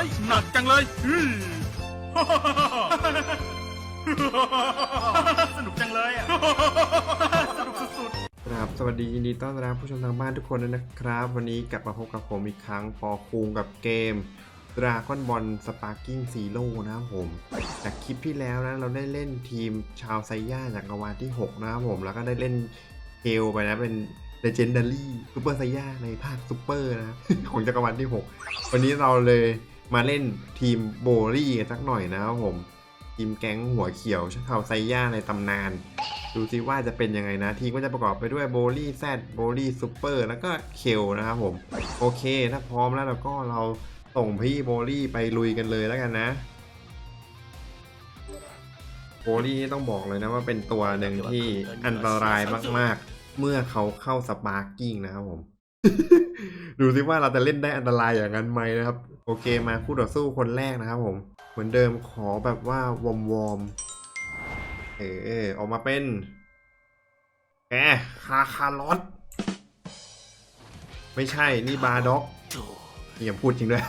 ้ยหนักจังเลยอืมสนุกจังเลยอะ สนุกสุดครับสวัสดียินดีต้อนรับผู้ชมทางบ้านทุกคนด้วยนะครับ วันนี้กลับมาพบกับผมอีกครั้งปอคุงกับเกม Dragon Ball Sparking Zero นะครับผม จากคลิปที่แล้วนะเราได้เล่นทีมชาวไซย่าจากกวาลที่ 6 นะครับผม แล้วก็ได้เล่นเฮลไปนะเป็น Legendary Super ไซย่าในภาคซูเปอร์นะของจักรวาลที่ 6 วันนี้เราเลย มาเล่นทีมโบลี่กันสักหน่อยนะครับผม ทีมแก๊งหัวเขียวชาวไซย่าในตำนาน ดูซิว่าจะเป็นยังไงนะ ทีมก็จะประกอบไปด้วยโบลี่แซดโบลี่ซูเปอร์แล้วก็เคลนะครับผม โอเค ถ้าพร้อมแล้วเราก็เราส่งพี่โบลี่ไปลุยกันเลยแล้วกันนะโบลี่นี่ต้องบอกเลยนะว่าเป็นตัวหนึ่งที่อันตรายมาก ๆ เมื่อเขาเข้าสปาร์กิ้งนะครับผม ดูซิว่าเราจะเล่นได้อันตรายอย่างนั้นไหมนะครับ โอเคมาคู่ต่อสู้คนแรกนะครับผม เหมือนเดิมขอแบบว่าวอมวอมเออออกมาเป็นแอะคาคาลอสไม่ใช่นี่บาด็อกอย่าพูดจริงด้วย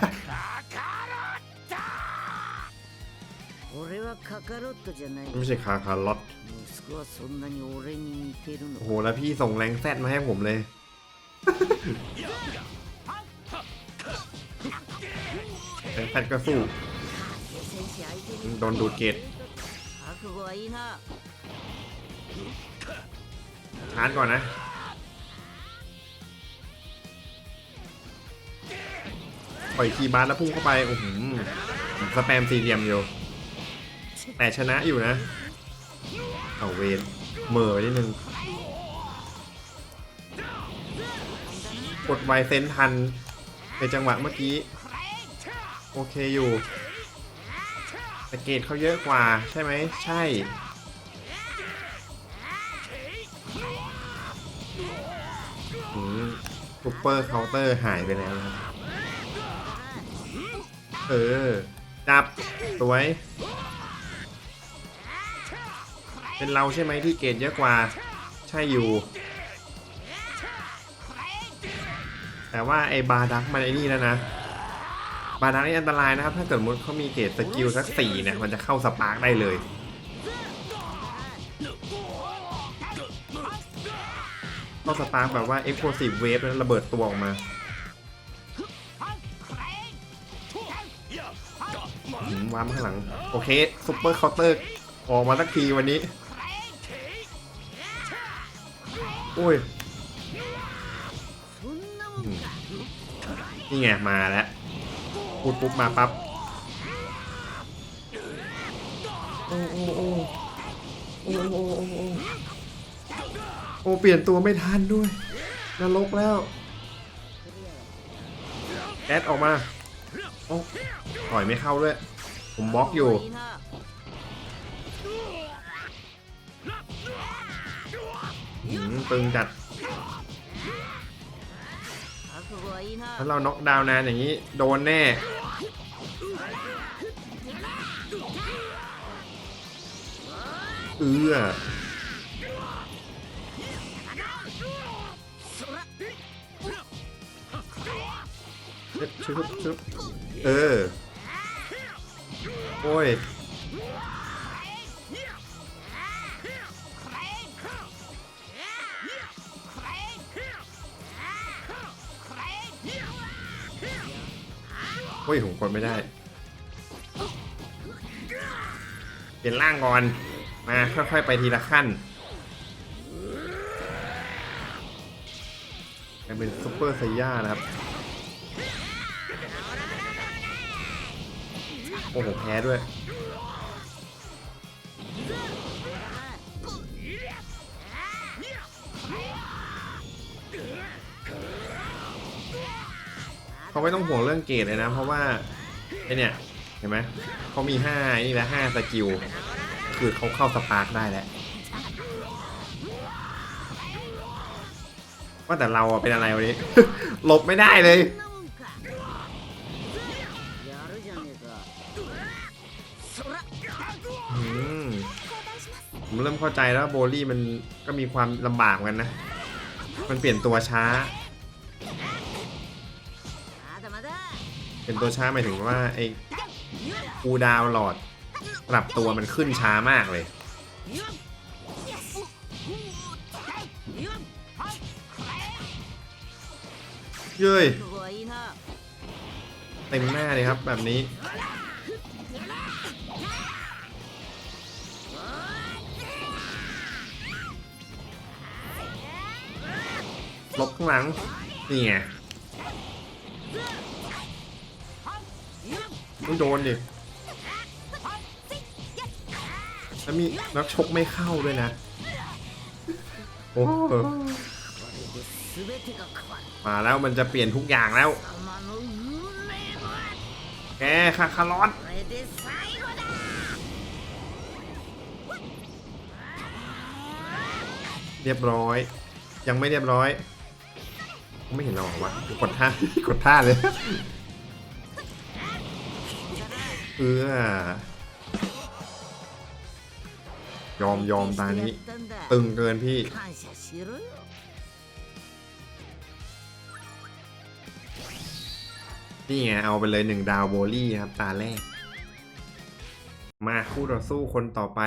ไม่ใช่คาคาลอตโอ้โหแล้วพี่ส่งแรงแซดมาให้ผมเลย แพทก็สู้ โดนดูดเกตชาร์จก่อนนะปล่อยคีบาร์แล้วพุ่งเข้าไป โอ้โหสแปมสีเหลี่ยมอยู่ แต่ชนะอยู่นะ เอาเวนเมอไปนิดนึง กดไวเซนทันในจังหวะเมื่อกี้ โอเคอยู่แต่เกตเขาเยอะกว่าใช่ไหมใช่อืมซุปเปอร์เคาน์เตอร์หายไปแล้วนะครับ เออ จับ สวย เป็นเราใช่ไหมที่เกรดเยอะกว่า ใช่อยู่ แต่ว่าไอ้บาดักมันไอ้นี่แล้วนะ บาดานี่อันตรายนะครับ ถ้าเกิดมุดเขามีเกรสกิลสักสี่เนี่ย มันจะเข้าสปาร์กได้เลย เข้าสปาร์กแบบว่าเอ็กโพสิฟเวฟแล้วระเบิดตัวออกมาว้ามข้างหลัง โอเคซุปเปอร์เคาน์เตอร์ออกมาสักทีวันนี้ อุ้ยนี่ไง มาแล้ว พูดปุ๊บมาปั๊บโอ้โอ้โอ้โอ้โอ้โอ้โอ้โอ้เปลี่ยนตัวไม่ทันด้วยนรกแล้วแอดออกมาโอ้ต่อยไม่เข้าด้วย ผมบล็อกอยู่ ตึงจัด ถ้าเราน็อกดาวน์นานอย่างนี้โดนแน่ เอือชึบชึบชึบเออ โอ้ย อ้ยผมกดไม่ได้ เปลี่ยนร่างก่อน มาค่อยๆไปทีละขั้นกลายเป็นซุปเปอร์ไซย่านะครับ โอ้โหแพ้ด้วย ไม่ต้องห่วงเรื่องเกรดเลยนะ เพราะว่าไอเนี่ยเห็นไหมเขามีห้านี่และห้าสกิล คือเขาเข้าสปาร์กได้แหละวว่าแต่เราเป็นอะไรวันนี้หลบไม่ได้เลยผมเริ่มเข้าใจแล้วโบลี่มันก็มีความลำบากกันนะ มันเปลี่ยนตัวช้า เป็นตัวช้าหมายถึงว่าไอ้กูดาวหลอดปรับตัวมันขึ้นช้ามากเลยเย้ยเต็มหน้าเลยครับแบบนี้ลบข้างหลังเนี่ย ต้องโดนดิแล้วมีนักชกไม่เข้าด้วยนะ โอ้มาแล้วมันจะเปลี่ยนทุกอย่างแล้วแกคาคารอนเรียบร้อย ยังไม่เรียบร้อยไม่เห็นเราหรอวะกดท่ากดท่าเลย เอื้อยอมยอมตานี้ ตึงเกินพี่ นี่ไงเอาไปเลยหนึ่งดาวโบลี่ครับ ตาแรก มาคู่ต่อสู้คนต่อไป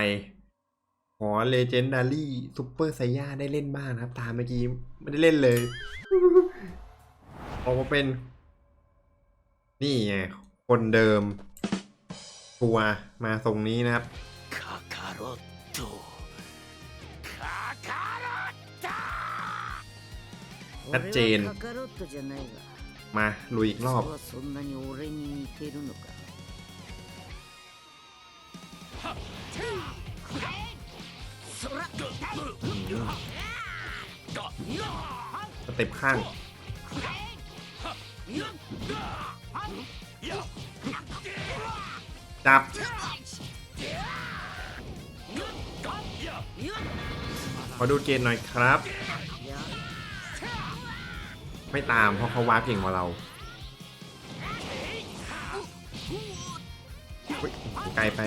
ขอเลเจนดารี่ซูเปอร์ไซย่าได้เล่นบ้างครับ ตาเมื่อกี้ไม่ได้เล่นเลย ออกมาเป็น นี่ไงคนเดิมัวมาตรงนี้นะครับชัดเจน มาลุยอีกรอบสเต็ปข้าง จับ ขอดูเกณฑ์หน่อยครับ ไม่ตามเพราะเขาวาร์ปเก่งกว่าเราไกลไป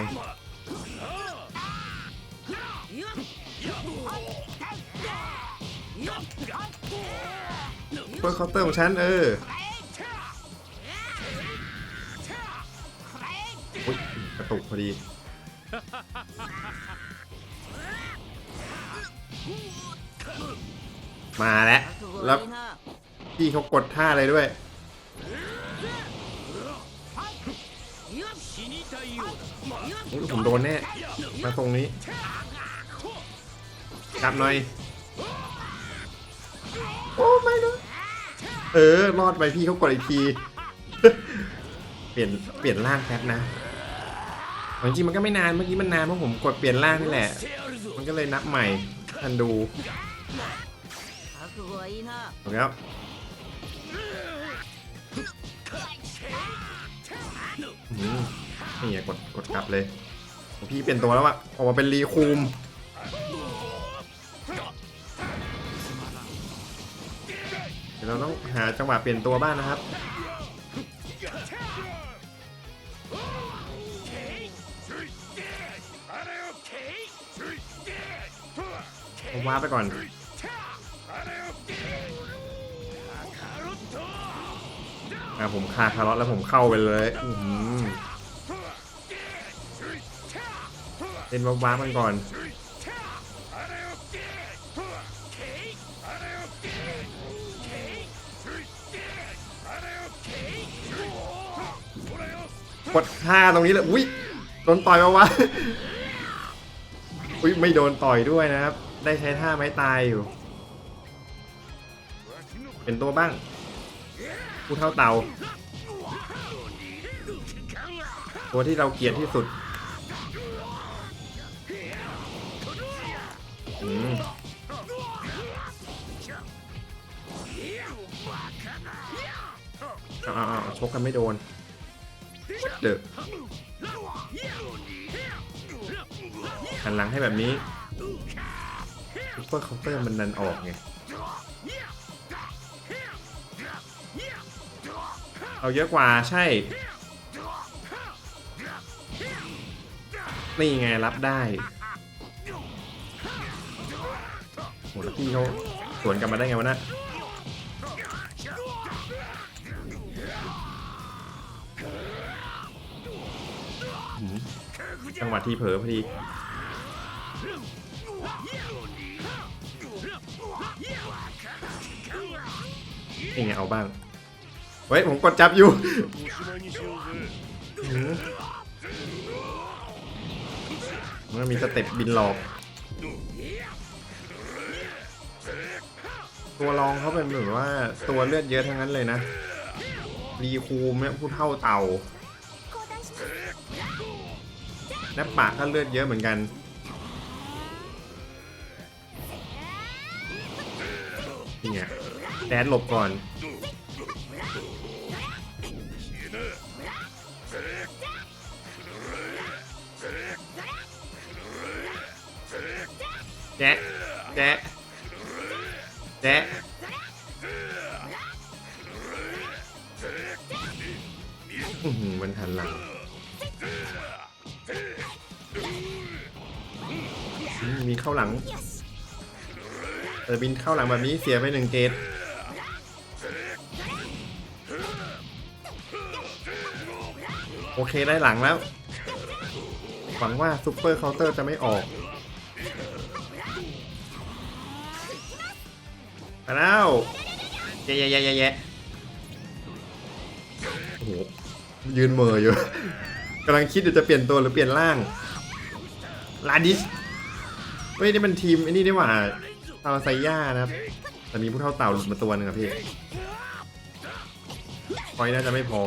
เพื่อเคาน์เตอร์ของฉันเออ ตุกพอดี มาแล้ว แล้วพี่เขากดท่าอะไรด้วย ผมโดนแน่ มาตรงนี้ กลับหน่อย โอ้ไม่นะเออ รอดไปพี่เขากดอีกที เปลี่ยน เปลี่ยนร่างแพบนะ จริงมันก็ไม่นานเมื่อกี้มันนานเพราะผมกดเปลี่ยนร่างนี่แหละ มันก็เลยนับใหม่อันดูโอเคครับนี่กดกดกลับเลยพี่เปลี่ยนตัวแล้วอะออกมาเป็นรีคูมเราต้องหาจังหวะเปลี่ยนตัวบ้างนะครับ ผมว้าไปก่อน อะผมคาคาร์ลแล้วผมเข้าไปเลยอื้อหือเล่นว้าร์ปมันก่อน กดท่าตรงนี้เลย อุ้ยโดนต่อยมาวะ อุ้ยไม่โดนต่อยด้วยนะครับ ได้ใช้ท่าไม้ตายอยู่ เป็นตัวบ้างผู้เท่าเต่าตัวที่เราเกลียดที่สุดอืมเอาเอาเอาชกกันไม่โดนเดอะหันหลังให้แบบนี้ ซุปเปอร์เคาน์เตอร์มันนันออกไง เอาเยอะกว่าใช่ นี่ไงรับได้โหแล้วพี่เขาสวนกลับมาได้ไงวะนะจังหวะที่เผลอพอดี เอ็งเอาบ้าง เฮ้ย ผมกดจับอยู่มันมีสเต็ปบินหลอก ตัวรองเขาเป็นเหมือนว่าตัวเลือดเยอะทั้งนั้นเลยนะ รีคูมเนี่ยผู้เท่าเต่าแนบปากก็เลือดเยอะเหมือนกัน แดนหลบก่อน แจ๊ะแจ๊ะแจ๊ะอื้อหือมันหันหลังมมีเข้าหลังเออบินเข้าหลังแบบนี้เสียไปหนึ่งเกต เคได้หลังแล้ว หวังว่าซุปเปอร์เคาน์เตอร์จะไม่ออกมาแล้วแย่แย่แย่แย่โอ้โหยืนเมออยู่กำลังคิดอยู่จะเปลี่ยนตัวหรือเปลี่ยนร่าง ลาดิสเฮ้ยนี่มันทีมไอ้นี่นี่หว่าซาไซย่านะครับ แต่มีผู้เท่าเต่าหลุดมาตัวหนึ่งอะพี่พอยน่าจะไม่พอ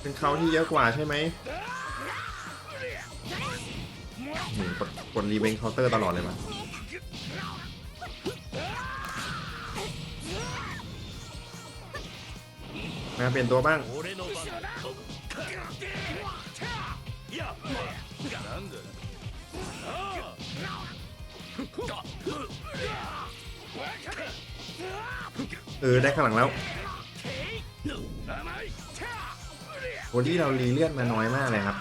เป็นเขาที่เยอะกว่าใช่ไหมหนึ่งกดรีเวนเคาน์เตอร์ตลอดเลยมั้งมาเปลี่ยนตัวบ้างเออได้ข้างหลังแล้ว วันที่เรารีเลือดมาน้อยมากเลยครับ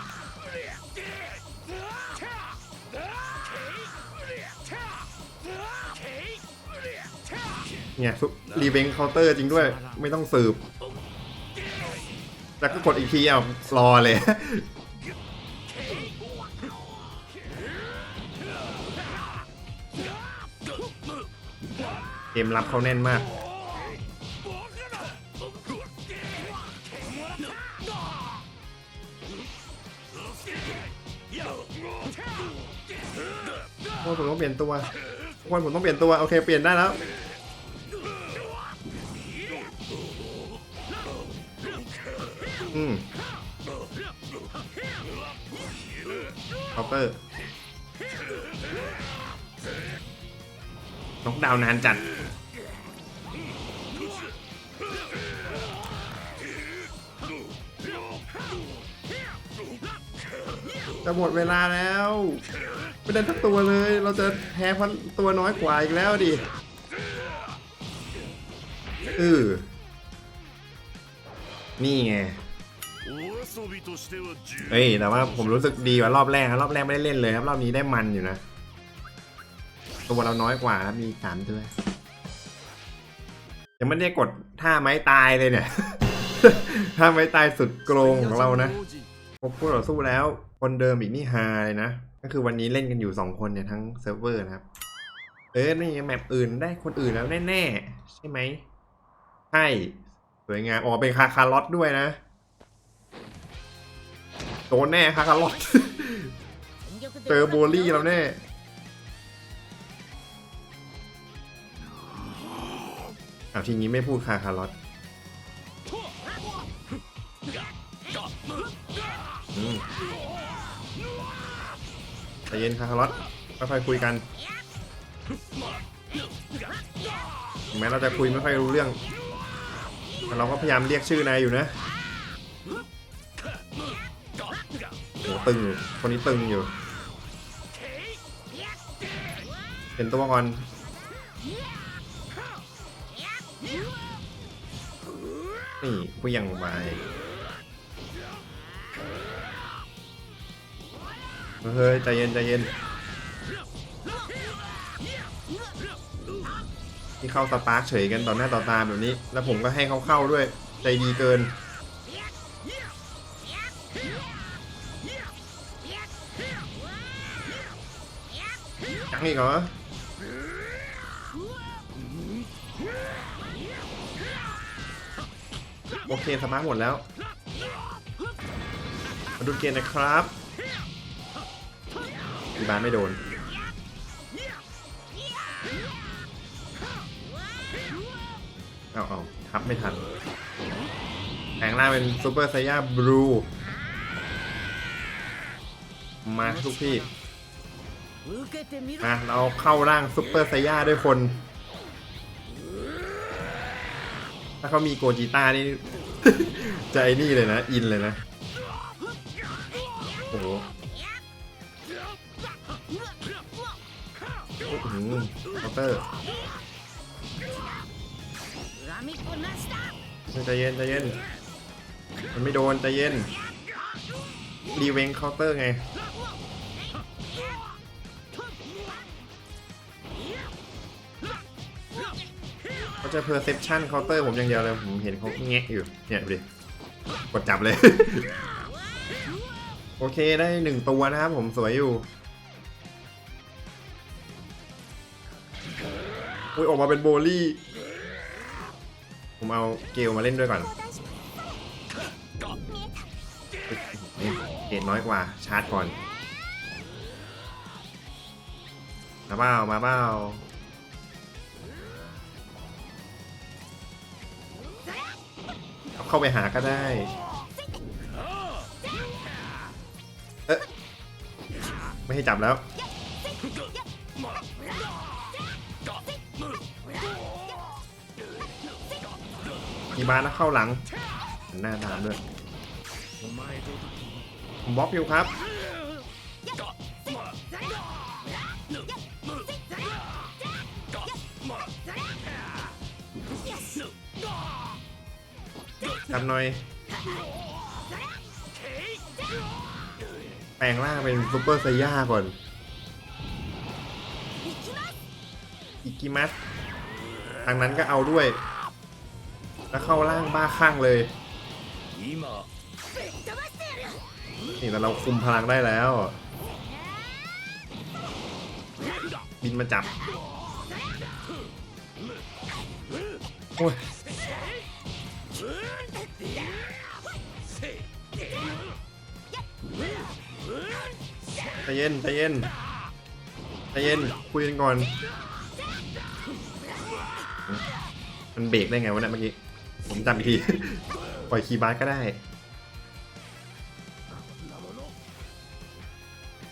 เนี่ยซุปรีเวนเคาน์เตอร์จริงด้วย ไม่ต้องสืบ แล้วก็กดอีกทีเอารอเลยเกมรับเขาแน่นมาก โอ้ผมต้องเปลี่ยนตัวทุกคนผมต้องเปลี่ยนตัวโอเคเปลี่ยนได้แล้วอืมคาน์เตอร์น็อกดาวน์นานจัดจะหมดเวลาแล้ว ไม่ได้ทั้งตัวเลย เราจะแพ้เพราะตัวน้อยกว่าอีกแล้วดิเออนี่ไงเฮ้ยแต่ว่าผมรู้สึกดีกว่ารอบแรกครับรอบแรกไม่ได้เล่นเลยครับรอบนี้ได้มันอยู่นะตัวเราน้อยกว่าครับมีสามตัวยยังไม่ได้กดท่าไม้ตายเลยเนี่ยท่าไม้ตายสุดโกรงของเรานะพบคู่ต่อสู้แล้ว คนเดิมอีกนี่ฮาเลยนะ ก็คือวันนี้เล่นกันอยู่สองคนเนี่ยทั้งเซิร์ฟเวอร์นะครับ เออ นี่แมปอื่นได้คนอื่นแล้วแน่ ๆ ใช่ไหมใช่สวยงามอ๋อเป็นคาคาร์ลอตด้วยนะโดนแน่คาคาร์ลอตเจอโบลี่แล้วแน่อ้าวทีนี้ไม่พูดคาคาร์ลอตอืม ใจเย็นคาคาร์ลอตค่อยๆคุยกันถึงแม้เราจะคุยไม่ค่อยรู้เรื่องแต่เราก็พยายามเรียกชื่อนายอยู่นะโหตึงอยู่คนนี้ตึงอยู่ เป็นตัวก่อนนี่เวี่ยงลงไป เฮ้ยใจเย็นใจเย็นที่เข้าสปาร์คเฉยกันต่อหน้าต่อตาแบบนี้ แล้วผมก็ให้เขาเข้าด้วย ใจดีเกิน ยังอีกเหรอโอเคสมาร์ทหมดแล้วมาดูเกมนะครับ อีบานไม่โดน เอาเอาทับไม่ทันแปลงน้าเป็นซูเปอร์ไซย่าบลู มาทุกพี่อะเราเข้าร่างซูเปอร์ไซย่าด้วยคน ถ้าเขามีโกจิต้านี่ใจนี่เลยนะ อินเลยนะ เคาเตอร์ใจเย็นใจเย็น มันไม่โดนใจเย็น ดีเวงคาน์เตอร์ไง เขาจะเพอร์เซพชันเคาน์เตอร์ผมอย่างเดียวเลย ผมเห็นเขาแงะอยู่ เนี่ยดูดิ กดจับเลย โอเคได้หนึ่งตัวนะครับผมสวยอยู่ อุ้ยออกมาเป็นโบลี่ ผมเอาเกลมาเล่นด้วยก่อนเกตน้อยกว่าชาร์จก่อน มาเบ้ามาเบ้าเอาเข้าไปหาก็ได้ เอ๊ะ ไม่ให้จับแล้ว กี่บาร์แล้วเข้าหลัง หน้าตามด้วยผมบล็อกอยู่ครับทำหน่อย แปลงร่างเป็นซูเปอร์ไซย่าก่อน อิกิมัสทางนั้นก็เอาด้วย แล้วเข้าร่างบ้าข้างเลย นี่แต่เราคุมพลังได้แล้ว บินมาจับ โอ้ยใจเย็นใจเย็นใจเย็นคุยกันก่อน มันเบรกได้ไงวะเนี่ยเมื่อกี้ จำอีกที ปล่อยคีย์บาร์ก็ได้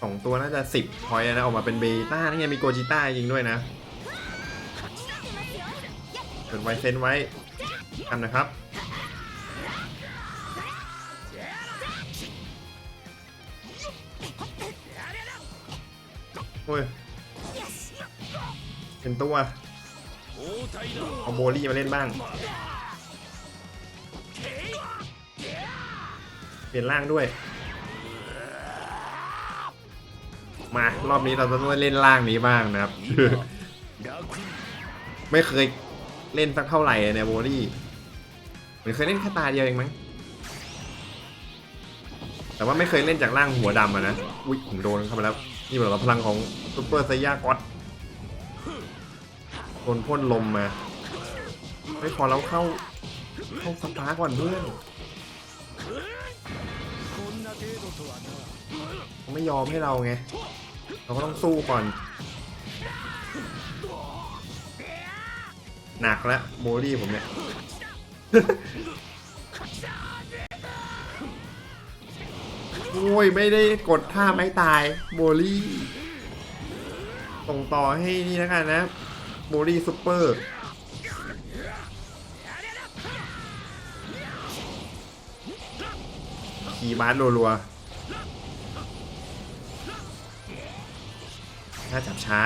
สองตัวน่าจะสิบพอยนะ ออกมาเป็นเบต้านี่ไงมีโกจิต้าจริงด้วยนะเกิดไวเซนไว้ทำนะครับโอ้ยเป็นตัวเอาโบลี่มาเล่นบ้าง เปลี่ยนร่างด้วย มารอบนี้เราจะต้องเล่นล่างนี้บ้างนะครับ ไม่เคยเล่นสักเท่าไหร่ในโบลี่เหมือนเคยเล่นแค่ตาเดียวเองมั้งแต่ว่าไม่เคยเล่นจากล่างหัวดำอะนะ อุ้ยผมโดนเข้าไปแล้ว นี่เหมือนพลังของซุปเปอร์ไซยากอตโดนพ่นลมมา ไม่พอเราเข้า เข้าสปาร์ก่อนเพื่อน เขาไม่ยอมให้เราไง เราก็ต้องสู้ก่อน หนักแล้วโบลี่ผมเนี่ย โอ้ย ไม่ได้กดท่าไม้ตาย โบลี่ส่งต่อให้นี่แล้วกันนะ โบลี่ซุปเปอร์ขี่บาสรัวๆาจับช้า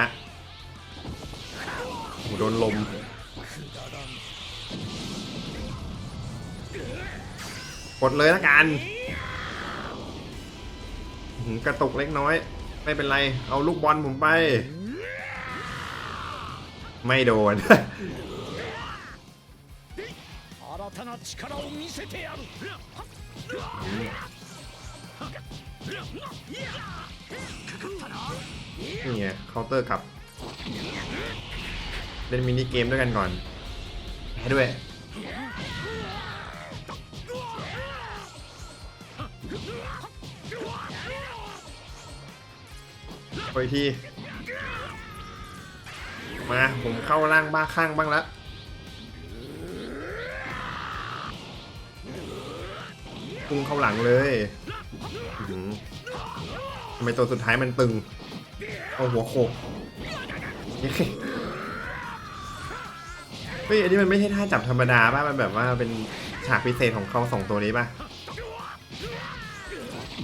โอ้โดนลม กดเลยละกันหือกระตุกเล็กน้อย ไม่เป็นไร เอาลูกบอลผมไป ไม่โดน新 นี่ไงเคาน์เตอร์กลับ เล่นมินิเกมด้วยกันก่อนให้ด้วยไปทีมา ผมเข้าร่างบ้าข้างบ้างละพุ่งเข้าหลังเลยทำไมตัวสุดท้ายมันตึง เอาหัวโขกเฮ้ยอันนี้มันไม่ใช่ท่าจับธรรมดาป่ะ มันแบบว่าเป็นฉากพิเศษของเขาสองตัวนี้ป่ะ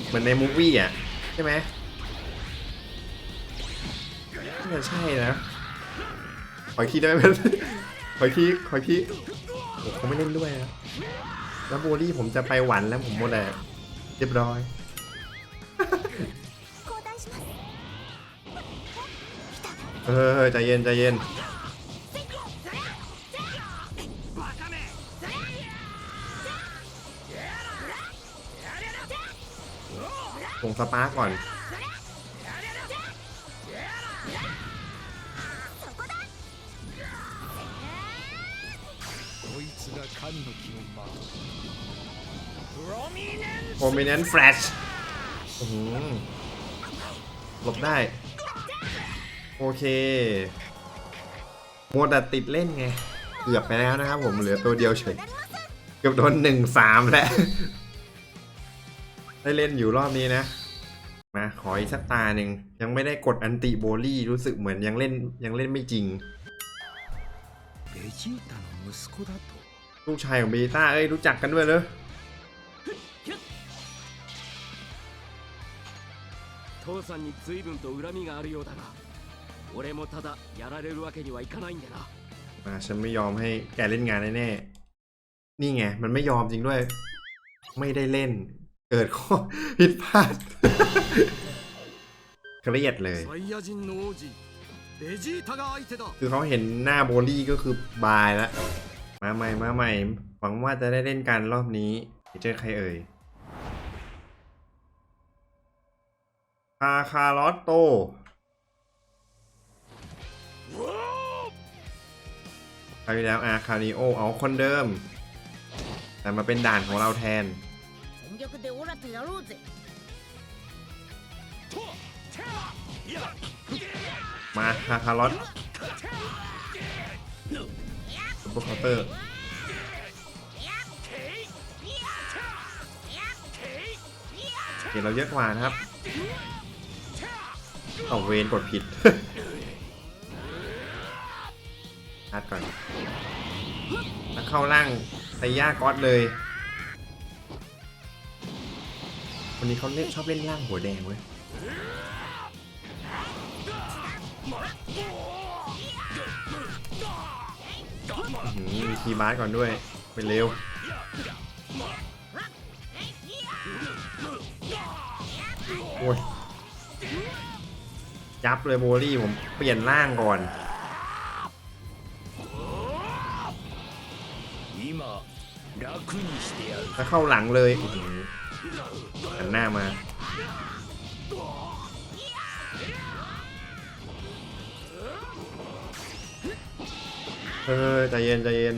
เหมือนในมูฟวี่อะ ใช่ไหมน่ใช่นะ ขออีกทีได้ไหมขออีกทีขออีกทีโอ้เขาไม่เล่นด้วยนะแล้วโบลี่ผมจะไปหวันแล้วผมหมดแต่เรียบร้อย เฮ้ยใจเย็นใจเย็นส่งสปาร์ก่อนโฮมิเนนแฟลชหลบได้ โอเคโมวแต่ติดเล่นไง เกือบไปแล้วนะครับผมเหลือตัวเดียวเฉย เกือบโดนหนึ่งสามแล้ว ได้เล่นอยู่รอบนี้นะ มาขออีกสักตาหนึ่ง ยังไม่ได้กดอันติโบลี่รู้สึกเหมือนยังเล่นยังเล่นไม่จริง ベジータの息子だと ลูกชายของเบต้าเอ้ย รู้จักกันด้วยเลย 父さんに随分と恨みがあるようだが 俺もただやられるわけにはいかないんでな มาฉันไม่ยอมให้แกเล่นงานแน่ๆ นี่ไง มันไม่ยอมจริงด้วย ไม่ได้เล่น เกิดข้อ ผิดพลาด เครียดเลย サイヤ人の王子ベジータが相手だ คือเขาเห็นหน้าโบลี่ก็คือบายแล้ว มาใหม่มาใหม่ หวังว่าจะได้เล่นกันรอบนี้เจอใครเอ่ย คาคาลอตโต คราวที่แล้วอาคาริโอเอาคนเดิม แต่มาเป็นด่านของเราแทนมาคาคารอตซุปเปอร์คอเตอร์เห็นเราเยอะกว่านะครับ เอาเวนกดผิด ชัดก่อน แล้วเข้าล่างไซย่าก๊อตเลยวันนี้เขาเล่นชอบเล่นล่างหัวแดงเว้ยมีคีบาร์ก่อนด้วยเป็นเร็วโอ้ยยับเลยโบลี่ผมเปลี่ยนร่างก่อน ถ้าเข้าหลังเลยหันหน้ามา เออใจเย็นใจเย็น